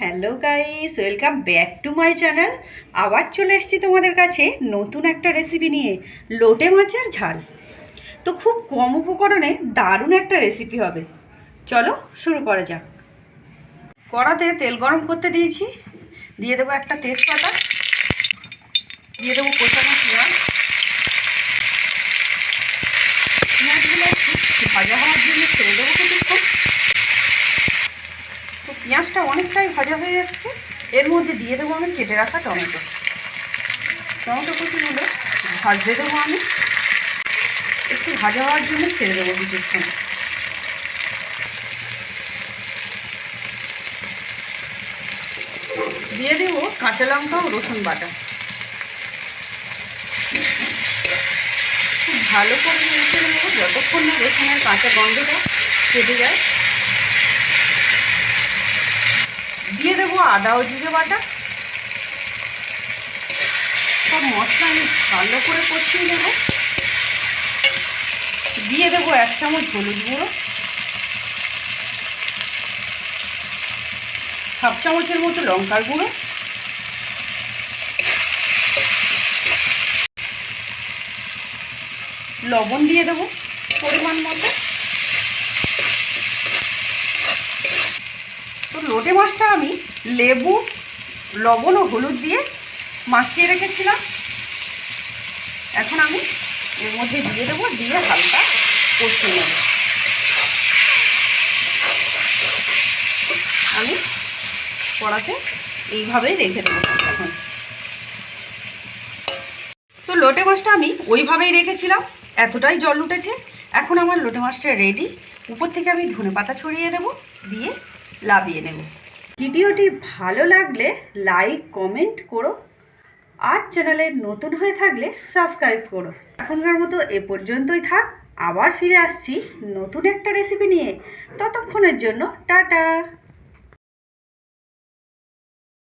Hello guys, welcome back to my channel. আবার চলে এসেছি তোমাদের কাছে নতুন একটা রেসিপি নিয়ে, লোটে মাছের ঝাল। তো খুব কম উপকরণে দারুণ একটা রেসিপি হবে। চলো শুরু করা যাক। কড়াতে তেল গরম করতে দিয়েছি। দিয়ে দেবো একটা তেজপাতা। দিয়ে দেবো কোচানো পেঁয়াজ। পেঁয়াজগুলো ভাজা হওয়ার জন্য ছেড়ে দেবো কিছুক্ষণ। পেঁয়াজটা অনেকটাই ভাজা হয়ে যাচ্ছে। এর মধ্যে দিয়ে দেবো আমি কেটে রাখা টমেটো। টমেটো কুচিগুলো ভাজতে দেবো আমি। একটু ভাজা হওয়ার জন্য ছেড়ে দেবো কিছুক্ষণ। দিয়ে দেবো কাঁচা লঙ্কা ও রসুন বাটা। খুব ভালো করে মেখে নেব। যতক্ষণ না রসুনের কাঁচা গন্ধটা কেটে যায় দিয়ে দেবো, আদা ও জিরে বাটা। সব মশলা আমি ভালো করে কষিয়ে নেব। দিয়ে দেবো এক চামচ হলুদ গুঁড়ো। হাফ চামচের মতো লঙ্কার গুঁড়ো। লবণ দিয়ে দেবো পরিমাণ মতো। লোটে মাছটা আমি লেবু, লবণ ও হলুদ দিয়ে মাখিয়ে রেখেছিলাম। এখন আমি এর মধ্যে দিয়ে দেবো, দিয়ে হালকা কষিয়ে নেব। আমি কড়াতে এইভাবেই রেখে দেবো। এখন তো লোটে মাছটা আমি ওইভাবেই রেখেছিলাম, এতটাই জল উঠেছে। এখন আমার লোটে মাছটা রেডি উপর থেকে আমি ধনে পাতা ছড়িয়ে দেবো, দিয়ে লাভিয়ে নেব। ভিডিওটি ভালো লাগলে লাইক, কমেন্ট করো। আর চ্যানেলে নতুন হয়ে থাকলে সাবস্ক্রাইব করো। এখনকার মতো এ পর্যন্তই থাক। আবার ফিরে আসছি নতুন একটা রেসিপি নিয়ে। ততক্ষণের জন্য টাটা।